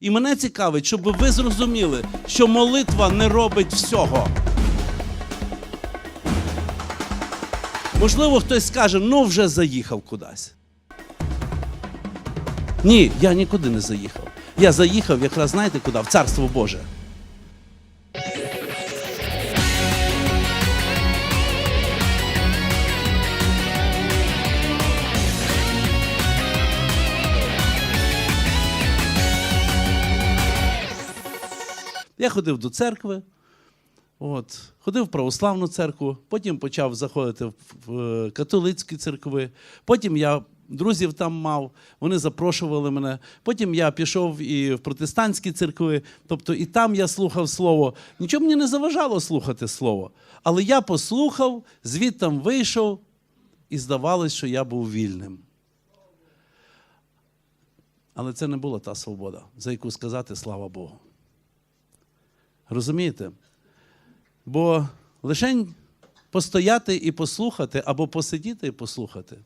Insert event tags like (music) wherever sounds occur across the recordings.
І мене цікавить, щоб ви зрозуміли, що молитва не робить всього. Можливо, хтось скаже, ну вже заїхав кудись. Ні, я нікуди не заїхав. Я заїхав якраз знаєте куди? В Царство Боже. Я ходив до церкви, от, ходив в православну церкву, потім почав заходити в, е, католицькі церкви. Потім я друзів там мав, вони запрошували мене. Потім я пішов і в протестантські церкви, тобто і там я слухав слово. Нічого мені не заважало слухати слово. Але я послухав, звідтам вийшов, і здавалось, що я був вільним. Але це не була та свобода, за яку сказати слава Богу. Розумієте? Бо лишень постояти і послухати, або посидіти і послухати,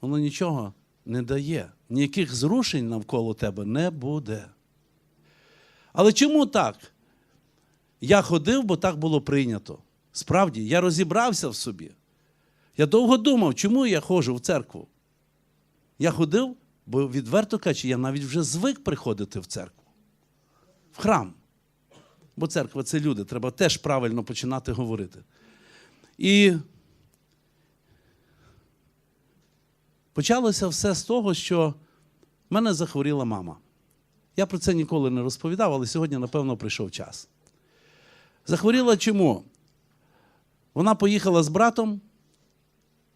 воно нічого не дає. Ніяких зрушень навколо тебе не буде. Але чому так? Я ходив, бо так було прийнято. Справді, я розібрався в собі. Я довго думав, чому я ходжу в церкву. Я ходив, бо відверто кажучи, я навіть вже звик приходити в церкву, в храм. Бо церква це люди, треба теж правильно починати говорити. І почалося все з того, що в мене захворіла мама. Я про це ніколи не розповідав, але сьогодні, напевно, прийшов час. Захворіла чому? Вона поїхала з братом,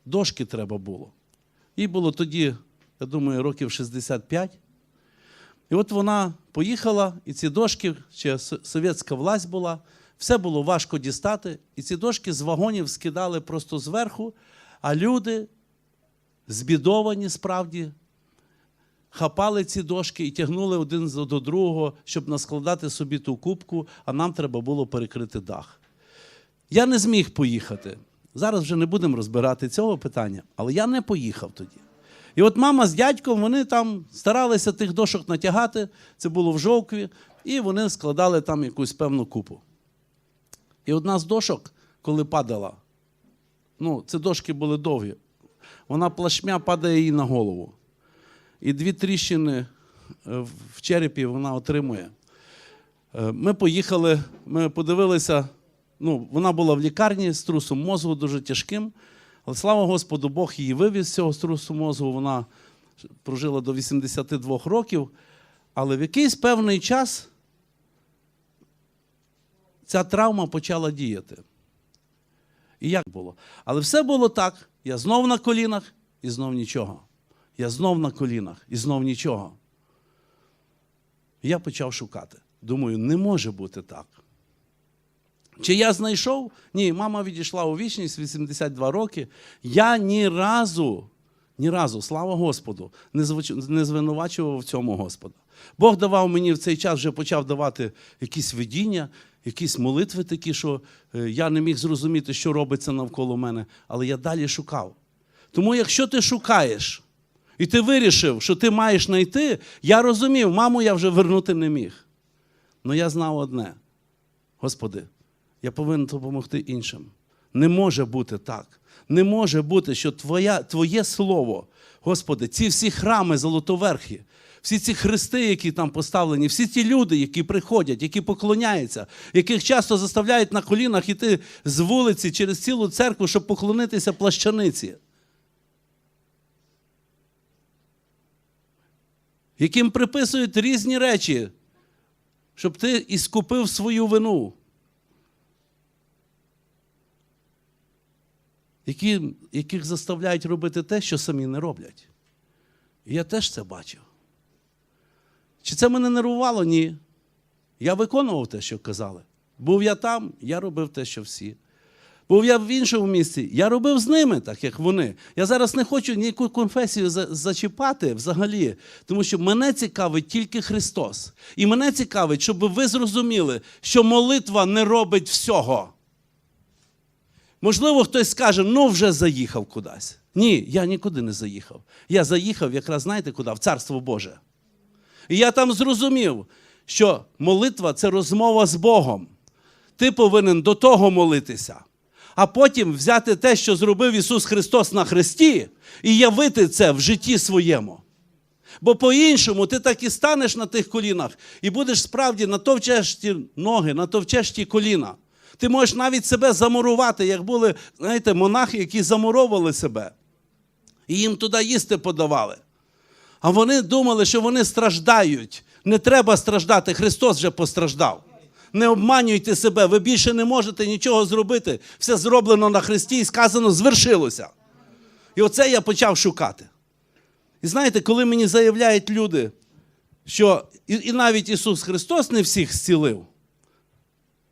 дошки треба було. Їй було тоді, я думаю, років 65. І от вона поїхала, і ці дошки, ще совєтська власть була, все було важко дістати, і ці дошки з вагонів скидали просто зверху, а люди, збідовані справді, хапали ці дошки і тягнули один до другого, щоб наскладати собі ту кубку, а нам треба було перекрити дах. Я не зміг поїхати. Зараз вже не будемо розбирати цього питання, але я не поїхав тоді. І от мама з дядьком вони там старалися тих дошок натягати, це було в жовкві, і вони складали там якусь певну купу. І одна з дошок, коли падала, ну, це дошки були довгі, вона плашмя падає їй на голову. І дві тріщини е, в черепі вона отримує. Е, Ми поїхали, ми подивилися. Ну, вона була в лікарні з трусом мозку дуже тяжким. Але слава Господу, Бог її вивіз з цього струсу мозку. Вона прожила до 82 років. Але в якийсь певний час ця травма почала діяти. І як було? Але все було так. Я знов на колінах і знов нічого. Я знов на колінах і знов нічого. Я почав шукати. Думаю, не може бути так. Чи я знайшов? Ні, мама відійшла у вічність 82 роки. Я ні разу, ні разу, слава Господу, не звинувачував в цьому Господа. Бог давав мені в цей час, вже почав давати якісь видіння, якісь молитви такі, що е, я не міг зрозуміти, що робиться навколо мене, але я далі шукав. Тому якщо ти шукаєш, і ти вирішив, що ти маєш знайти, я розумів, маму я вже вернути не міг. Але я знав одне: Господи, я повинен допомогти іншим. Не може бути так. Не може бути, що твоя, Твоє слово, Господи, ці всі храми золотоверхі, всі ці хрести, які там поставлені, всі ті люди, які приходять, які поклоняються, яких часто заставляють на колінах іти з вулиці через цілу церкву, щоб поклонитися плащаниці. Яким приписують різні речі, щоб ти іскупив свою вину. Які, яких заставляють робити те, що самі не роблять. І я теж це бачив. Чи це мене нервувало? Ні. Я виконував те, що казали. Був я там, я робив те, що всі. Був я в іншому місці, я робив з ними, так як вони. Я зараз не хочу ніяку конфесію зачіпати взагалі, тому що мене цікавить тільки Христос. І мене цікавить, щоб ви зрозуміли, що молитва не робить всього. Можливо, хтось скаже, ну вже заїхав кудись. Ні, я нікуди не заїхав. Я заїхав якраз знаєте куди? В Царство Боже. І я там зрозумів, що молитва це розмова з Богом. Ти повинен до того молитися, а потім взяти те, що зробив Ісус Христос на Христі, і явити це в житті своєму. Бо по-іншому ти так і станеш на тих колінах, і будеш справді натовчеш ті ноги, натовчеш ті коліна. Ти можеш навіть себе замурувати, як були, знаєте, монахи, які замуровували себе. І їм туди їсти подавали. А вони думали, що вони страждають. Не треба страждати, Христос вже постраждав. Не обманюйте себе, ви більше не можете нічого зробити. Все зроблено на Христі і сказано, звершилося. І оце я почав шукати. І знаєте, коли мені заявляють люди, що і, навіть Ісус Христос не всіх зцілив,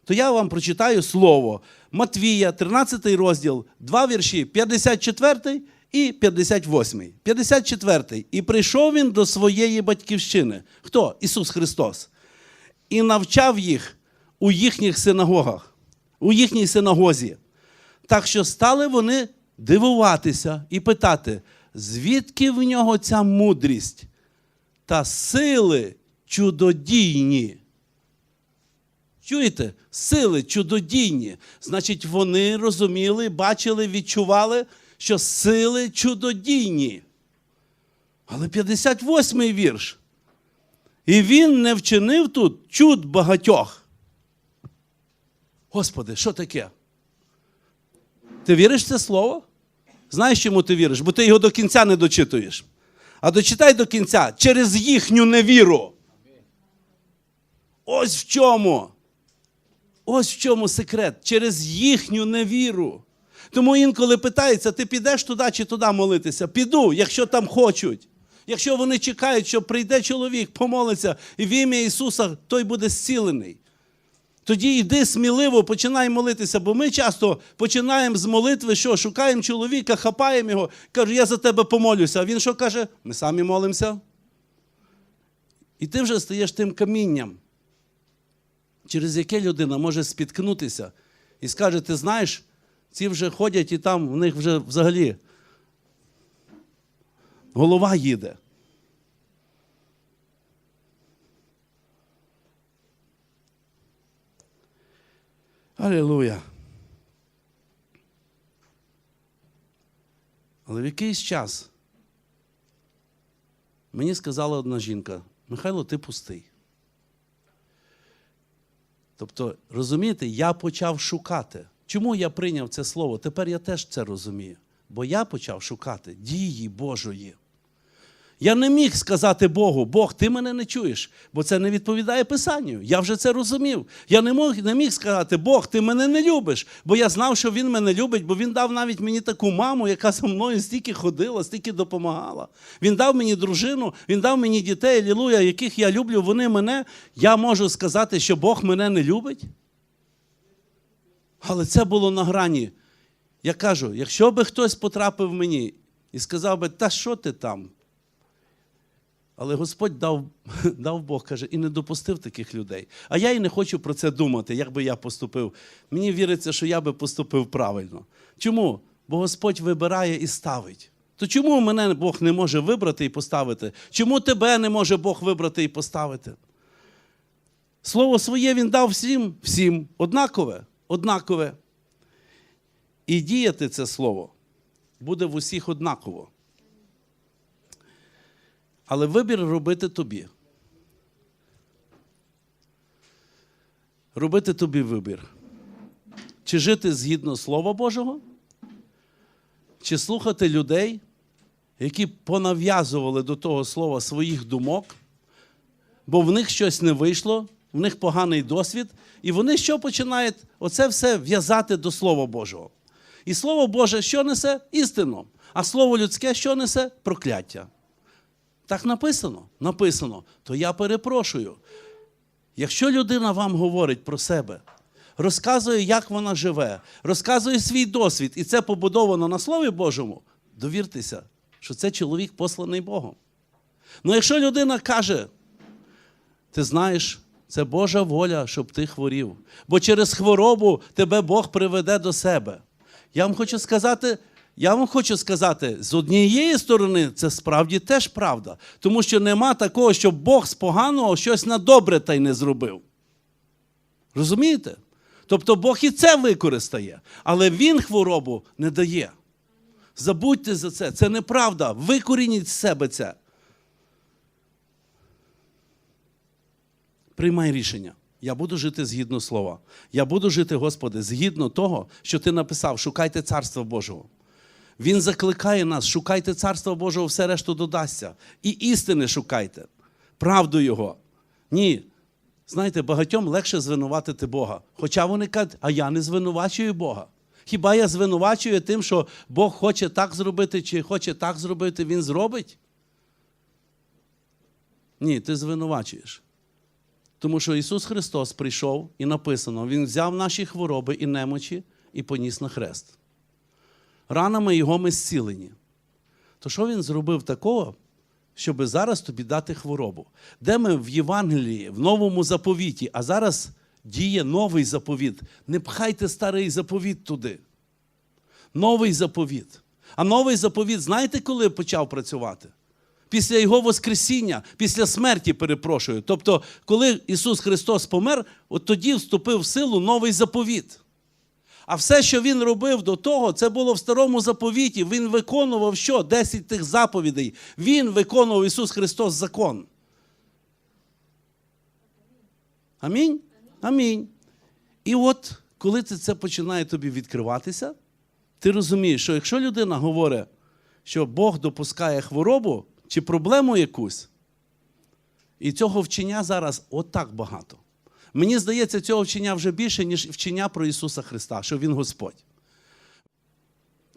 то я вам прочитаю слово Матвія, 13 розділ, два вірші, 54 і 58. 54. І прийшов він до своєї батьківщини. Хто? Ісус Христос. І навчав їх у їхніх синагогах, у їхній синагозі. Так що стали вони дивуватися і питати, звідки в нього ця мудрість та сили чудодійні. Чуєте? Сили чудодійні. Значить, вони розуміли, бачили, відчували, що сили чудодійні. Але 58-й вірш. І він не вчинив тут чуд багатьох. Господи, що таке? Ти віриш в це слово? Знаєш, чому ти віриш? Бо ти його до кінця не дочитуєш. А дочитай до кінця через їхню невіру. Ось в чому. Ось в чому секрет. Через їхню невіру. Тому інколи питається, ти підеш туди чи туди молитися? Піду, якщо там хочуть. Якщо вони чекають, що прийде чоловік, помолиться, і в ім'я Ісуса той буде зцілений. Тоді йди сміливо, починай молитися, бо ми часто починаємо з молитви, що шукаємо чоловіка, хапаємо його, кажу, я за тебе помолюся. А він що каже? Ми самі молимося. І ти вже стаєш тим камінням, через яке людина може спіткнутися і скаже: ти знаєш, ці вже ходять і там в них вже взагалі голова їде. Алілуя. Але в якийсь час мені сказала одна жінка: Михайло, ти пустий. Тобто, розумієте, я почав шукати. Чому я прийняв це слово? Тепер я теж це розумію. Бо я почав шукати дії Божої. Я не міг сказати Богу, Бог, ти мене не чуєш, бо це не відповідає Писанню. Я вже це розумів. Я не міг, не міг сказати, Бог, ти мене не любиш, бо я знав, що Він мене любить, бо Він дав навіть мені таку маму, яка за мною стільки ходила, стільки допомагала. Він дав мені дружину, він дав мені дітей, алілуя, яких я люблю, вони мене. Я можу сказати, що Бог мене не любить. Але це було на грані. Я кажу, якщо би хтось потрапив мені і сказав би, та що ти там? Але Господь дав, (laughs) дав Бог, каже, і не допустив таких людей. А я і не хочу про це думати, як би я поступив. Мені віриться, що я би поступив правильно. Чому? Бо Господь вибирає і ставить. То чому мене Бог не може вибрати і поставити? Чому тебе не може Бог вибрати і поставити? Слово своє Він дав всім, всім однакове, однакове. І діяти це слово буде в усіх однаково. Але вибір робити тобі. Робити тобі вибір. Чи жити згідно Слова Божого, чи слухати людей, які понав'язували до того слова своїх думок, бо в них щось не вийшло, в них поганий досвід, і вони що починають оце все в'язати до Слова Божого. І Слово Боже, що несе? Істину. А слово людське, що несе? Прокляття. Так написано, написано, то я перепрошую. Якщо людина вам говорить про себе, розказує, як вона живе, розказує свій досвід, і це побудовано на Слові Божому, довіртеся, що це чоловік посланий Богом. Ну якщо людина каже, ти знаєш, це Божа воля, щоб ти хворів, бо через хворобу тебе Бог приведе до себе. Я вам хочу сказати, я вам хочу сказати, з однієї сторони, це справді теж правда. Тому що нема такого, щоб Бог з поганого щось на добре та й не зробив. Розумієте? Тобто Бог і це використає, але Він хворобу не дає. Забудьте за це, це неправда. Викорініть з себе це. Приймай рішення. Я буду жити згідно слова. Я буду жити, Господи, згідно того, що Ти написав, шукайте Царства Божого. Він закликає нас, шукайте Царства Божого, все решту додасться. І істини шукайте, правду Його. Ні. Знаєте, багатьом легше звинуватити Бога. Хоча вони кажуть, а я не звинувачую Бога. Хіба я звинувачую тим, що Бог хоче так зробити, чи хоче так зробити, Він зробить? Ні, ти звинувачуєш. Тому що Ісус Христос прийшов і написано, Він взяв наші хвороби і немочі і поніс на хрест. Ранами Його ми зцілені. То що Він зробив такого, щоб зараз тобі дати хворобу? Де ми в Євангелії, в новому заповіті, а зараз діє новий заповіт. Не пхайте старий заповіт туди. Новий заповіт. А новий заповіт, знаєте, коли почав працювати? Після Його Воскресіння, після смерті, перепрошую. Тобто, коли Ісус Христос помер, от тоді вступив в силу новий заповіт. А все, що Він робив до того, це було в старому заповіті. Він виконував що? Десять тих заповідей. Він виконував Ісус Христос закон. Амінь? Амінь. І от, коли це, це починає тобі відкриватися, ти розумієш, що якщо людина говорить, що Бог допускає хворобу чи проблему якусь, і цього вчення зараз отак багато. Мені здається, цього вчення вже більше, ніж вчення про Ісуса Христа, що Він Господь.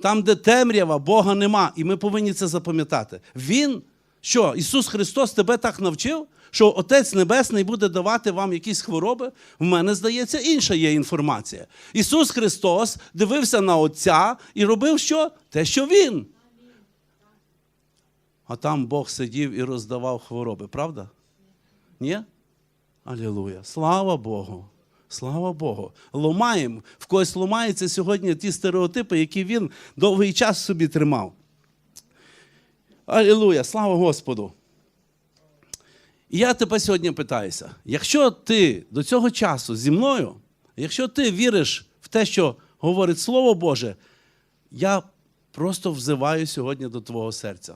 Там, де темрява, Бога нема, і ми повинні це запам'ятати. Він, що Ісус Христос тебе так навчив, що Отець Небесний буде давати вам якісь хвороби. В мене здається, інша є інформація. Ісус Христос дивився на Отця і робив що? Те, що Він. А там Бог сидів і роздавав хвороби, правда? Ні? Алілуя. Слава Богу. Слава Богу. Ломаємо. В когось ломаються сьогодні ті стереотипи, які він довгий час собі тримав. Алілуя, слава Господу. І я тебе сьогодні питаюся: якщо ти до цього часу зі мною, якщо ти віриш в те, що говорить Слово Боже, я просто взиваю сьогодні до твого серця.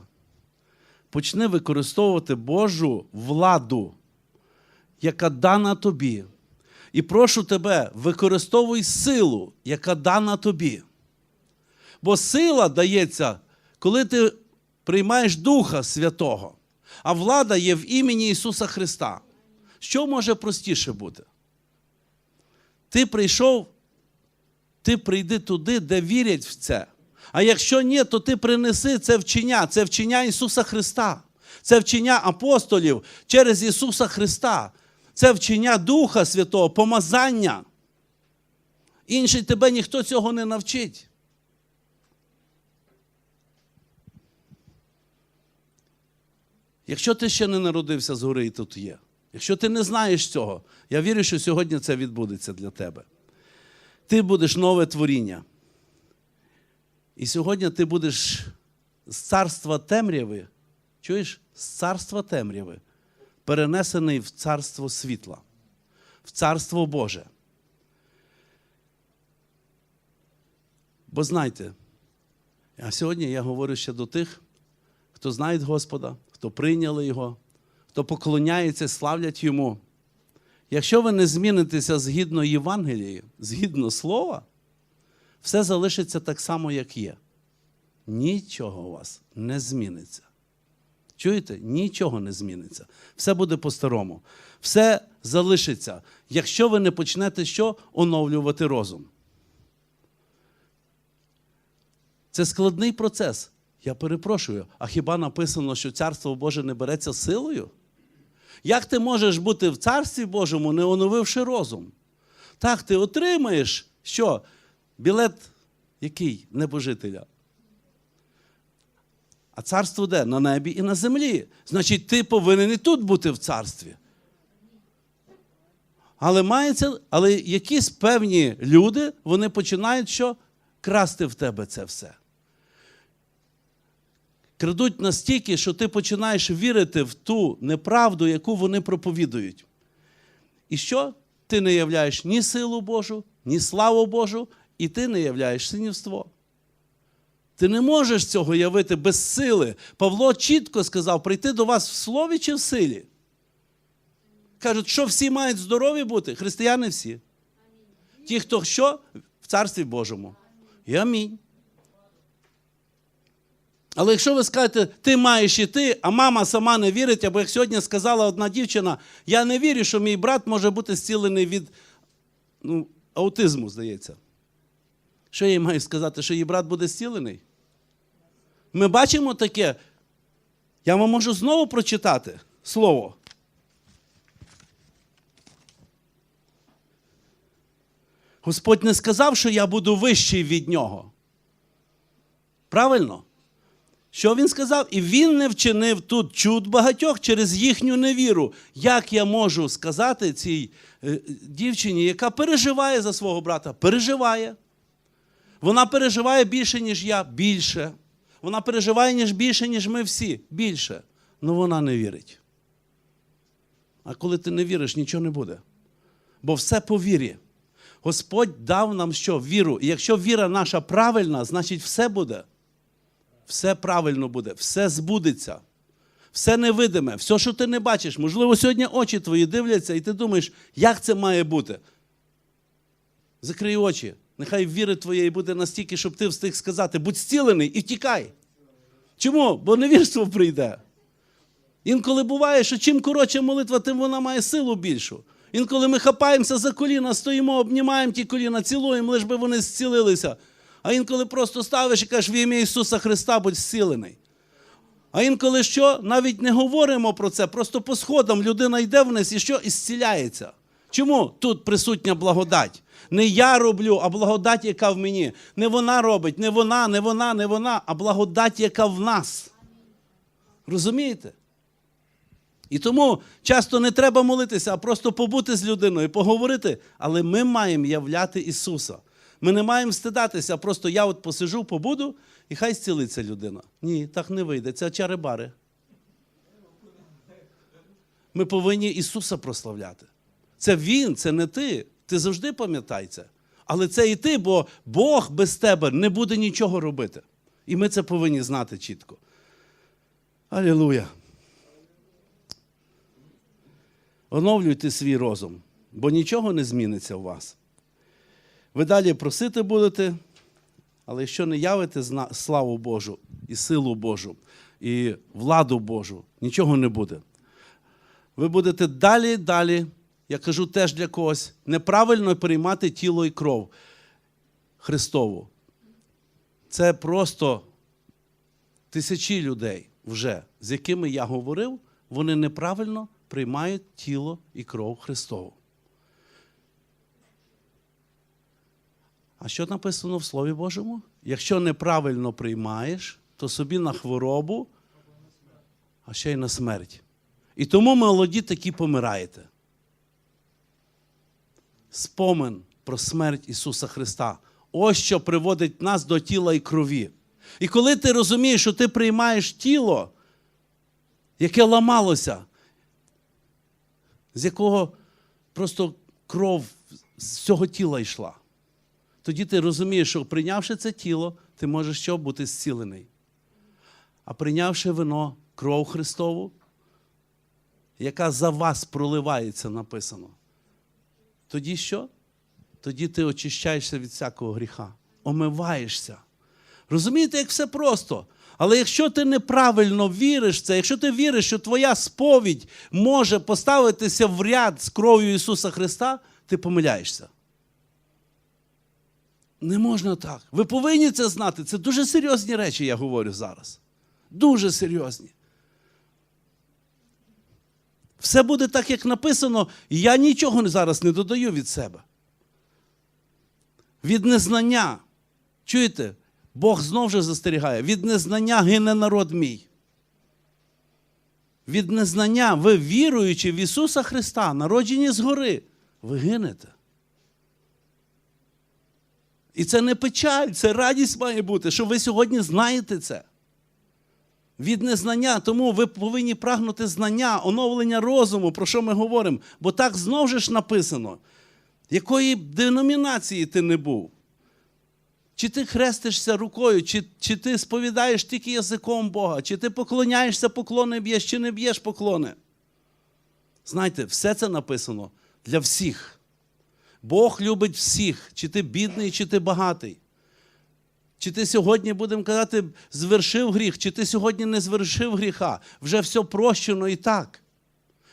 Почни використовувати Божу владу, яка дана тобі. І прошу тебе, використовуй силу, яка дана тобі. Бо сила дається, коли ти приймаєш Духа Святого, а влада є в імені Ісуса Христа. Що може простіше бути? Ти прийшов, ти прийди туди, де вірять в це. А якщо ні, то ти принеси це вчення, це вчення Ісуса Христа, це вчення апостолів через Ісуса Христа, це вчення Духа Святого, помазання. Інший тебе ніхто цього не навчить. Якщо ти ще не народився згори і тут є, якщо ти не знаєш цього, я вірю, що сьогодні це відбудеться для тебе. Ти будеш нове творіння. І сьогодні ти будеш з царства темряви, чуєш, з царства темряви, перенесений в царство світла, в царство Боже. Бо знайте, а сьогодні я говорю ще до тих, хто знає Господа, хто прийняли Його, хто поклоняється, славлять Йому. Якщо ви не змінитеся згідно Євангелії, згідно Слова, все залишиться так само, як є. Нічого у вас не зміниться. Чуєте? Нічого не зміниться. Все буде по-старому. Все залишиться, якщо ви не почнете що? Оновлювати розум. Це складний процес. Я перепрошую, а хіба написано, що Царство Боже не береться силою? Як ти можеш бути в Царстві Божому, не оновивши розум? Так, ти отримаєш що? Білет який? Небожителя. А царство де? На небі і на землі. Значить, ти повинен і тут бути в царстві. Але мається, але якісь певні люди, вони починають що? Красти в тебе це все. крадуть настільки, що ти починаєш вірити в ту неправду, яку вони проповідують. І що? Ти не являєш ні силу Божу, ні славу Божу, і ти не являєш синівство. Ти не можеш цього явити без сили. Павло чітко сказав: прийти до вас в слові чи в силі. Кажуть, що всі мають здорові бути? Християни всі. Ті, хто що? В Царстві Божому. І амінь. Але якщо ви скажете, ти маєш іти, а мама сама не вірить, або як сьогодні сказала одна дівчина, я не вірю, що мій брат може бути зцілений від ну, аутизму, здається. Що я їй маю сказати, що її брат буде зцілений? Ми бачимо таке. Я вам можу знову прочитати слово. Господь не сказав, що я буду вищий від нього. Правильно? Що він сказав? І він не вчинив тут чуд багатьох через їхню невіру. Як я можу сказати цій е, дівчині, яка переживає за свого брата? Переживає. Вона переживає більше, ніж я, більше. Вона переживає ніж більше, ніж ми всі, більше. Ну вона не вірить. А коли ти не віриш, нічого не буде. Бо все по вірі. Господь дав нам що? Віру. І якщо віра наша правильна, значить все буде. Все правильно буде, все збудеться, все невидиме, все, що ти не бачиш. Можливо, сьогодні очі твої дивляться, і ти думаєш, як це має бути. Закрий очі. Нехай віри твоєї буде настільки, щоб ти встиг сказати, будь зцілений і втікай. Чому? Бо невірство прийде. Інколи буває, що чим коротша молитва, тим вона має силу більшу. Інколи ми хапаємося за коліна, стоїмо, обнімаємо ті коліна, цілуємо, лиш би вони зцілилися. А інколи просто ставиш і кажеш, в ім'я Ісуса Христа будь зцілений. А інколи що? Навіть не говоримо про це, просто по сходам людина йде вниз і що? І зціляється. Чому тут присутня благодать? Не я роблю, а благодать, яка в мені. Не вона робить, не вона, не вона, не вона, а благодать, яка в нас. Розумієте? І тому часто не треба молитися, а просто побути з людиною, поговорити. Але ми маємо являти Ісуса. Ми не маємо стидатися, просто я от посижу, побуду, і хай зцілиться людина. Ні, так не вийде. Це чари-бари. Ми повинні Ісуса прославляти. Це Він, це не ти. Ти завжди пам'ятай це. Але це і ти, бо Бог без тебе не буде нічого робити. І ми це повинні знати чітко. Алілуя. Оновлюйте свій розум, бо нічого не зміниться у вас. Ви далі просити будете, але якщо не явите славу Божу і силу Божу, і владу Божу, нічого не буде. Ви будете далі, далі, я кажу теж для когось, неправильно приймати тіло і кров Христову. Це просто тисячі людей вже, з якими я говорив, вони неправильно приймають тіло і кров Христову. А що написано в Слові Божому? Якщо неправильно приймаєш, то собі на хворобу, а ще й на смерть. І тому молоді такі помираєте. Спомин про смерть Ісуса Христа. Ось що приводить нас до тіла і крові. І коли ти розумієш, що ти приймаєш тіло, яке ламалося, з якого просто кров з цього тіла йшла. Тоді ти розумієш, що прийнявши це тіло, ти можеш що бути зцілений. А прийнявши вино, кров Христову, яка за вас проливається, написано. Тоді що? Тоді ти очищаєшся від всякого гріха, омиваєшся. Розумієте, як все просто. Але якщо ти неправильно віриш в це, якщо ти віриш, що твоя сповідь може поставитися в ряд з кров'ю Ісуса Христа, ти помиляєшся. Не можна так. Ви повинні це знати. Це дуже серйозні речі, я говорю зараз. Дуже серйозні. Все буде так, як написано, і я нічого зараз не додаю від себе. Від незнання. Чуєте? Бог знов же застерігає. Від незнання гине народ мій. Від незнання, ви віруючи в Ісуса Христа, народжені згори, ви гинете. І це не печаль, це радість має бути, що ви сьогодні знаєте це. Від незнання. Тому ви повинні прагнути знання, оновлення розуму, про що ми говоримо. Бо так знов же ж написано, якої б деномінації ти не був. Чи ти хрестишся рукою, чи, чи ти сповідаєш тільки язиком Бога, чи ти поклоняєшся, поклони б'єш, чи не б'єш поклони. Знаєте, все це написано для всіх. Бог любить всіх, чи ти бідний, чи ти багатий. Чи ти сьогодні, будемо казати, звершив гріх, чи ти сьогодні не звершив гріха. Вже все прощено і так.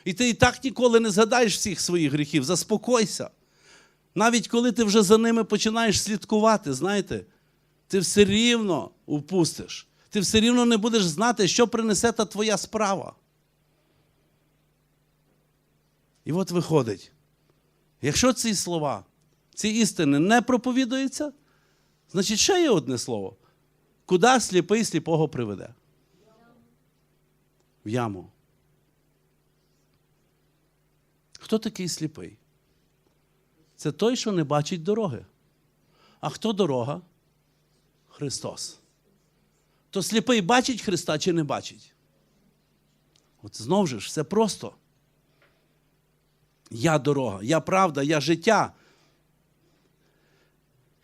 І ти і так ніколи не згадаєш всіх своїх гріхів. Заспокойся. Навіть коли ти вже за ними починаєш слідкувати, знаєте, ти все рівно упустиш. Ти все рівно не будеш знати, що принесе та твоя справа. І от виходить, якщо ці слова, ці істини не проповідуються, значить ще є одне слово. Куди сліпий сліпого приведе? В яму. Хто такий сліпий? Це той, що не бачить дороги. А хто дорога? Христос. То сліпий бачить Христа чи не бачить? От знову ж все просто. Я дорога, я правда, я життя.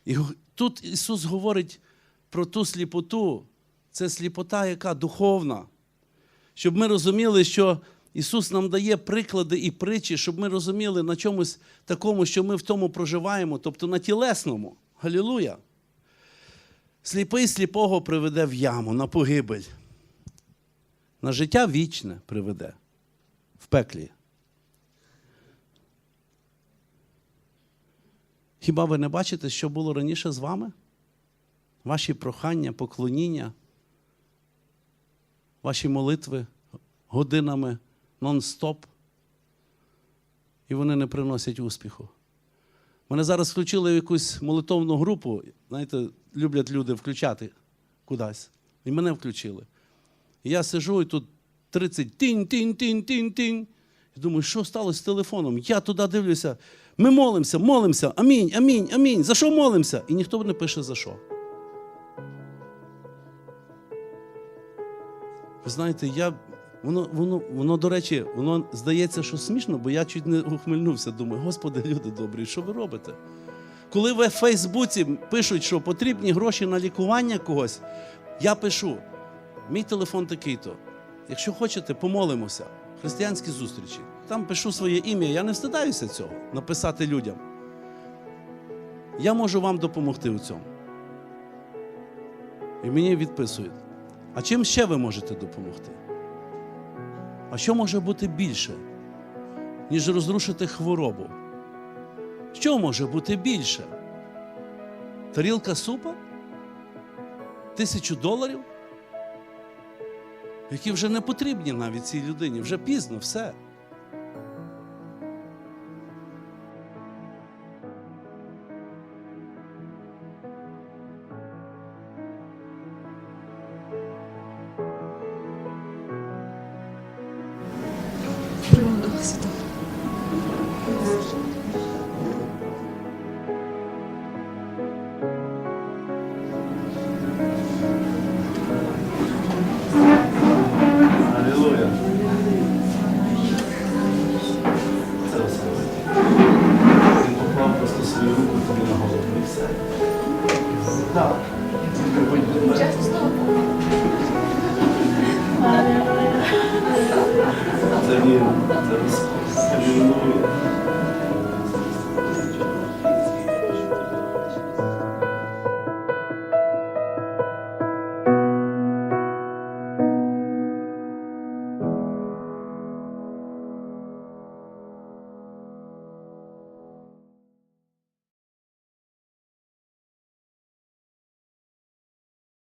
І тут Ісус говорить про ту сліпоту. Це сліпота, яка духовна. Щоб ми розуміли, що Ісус нам дає приклади і притчі, щоб ми розуміли на чомусь такому, що ми в тому проживаємо, тобто на тілесному. Галілуя. Сліпий сліпого приведе в яму, на погибель. На життя вічне приведе в пеклі. Хіба ви не бачите, що було раніше з вами? Ваші прохання, поклоніння, ваші молитви годинами нон-стоп. І вони не приносять успіху. Мене зараз включили в якусь молитовну групу, знаєте, люблять люди включати кудись. І мене включили. І я сижу і тут 30 тінь, тінь, тінь, тінь, тінь. І думаю, що сталося з телефоном? Я туди дивлюся. Ми молимося, молимося. Амінь, амінь, амінь. За що молимося? І ніхто не пише за що. Ви знаєте, я. Воно, воно, воно, до речі, воно здається, що смішно, бо я чуть не ухмильнувся. Думаю, Господи, люди добрі, що ви робите? Коли ви в Фейсбуці пишуть, що потрібні гроші на лікування когось, я пишу: мій телефон такий-то. Якщо хочете, помолимося. Християнські зустрічі. Там пишу своє ім'я, я не встидаюся цього написати людям. Я можу вам допомогти у цьому. І мені відписують. А чим ще ви можете допомогти? А що може бути більше, ніж розрушити хворобу? Що може бути більше? Тарілка супа? Тисячу доларів? Які вже не потрібні навіть цій людині, вже пізно все.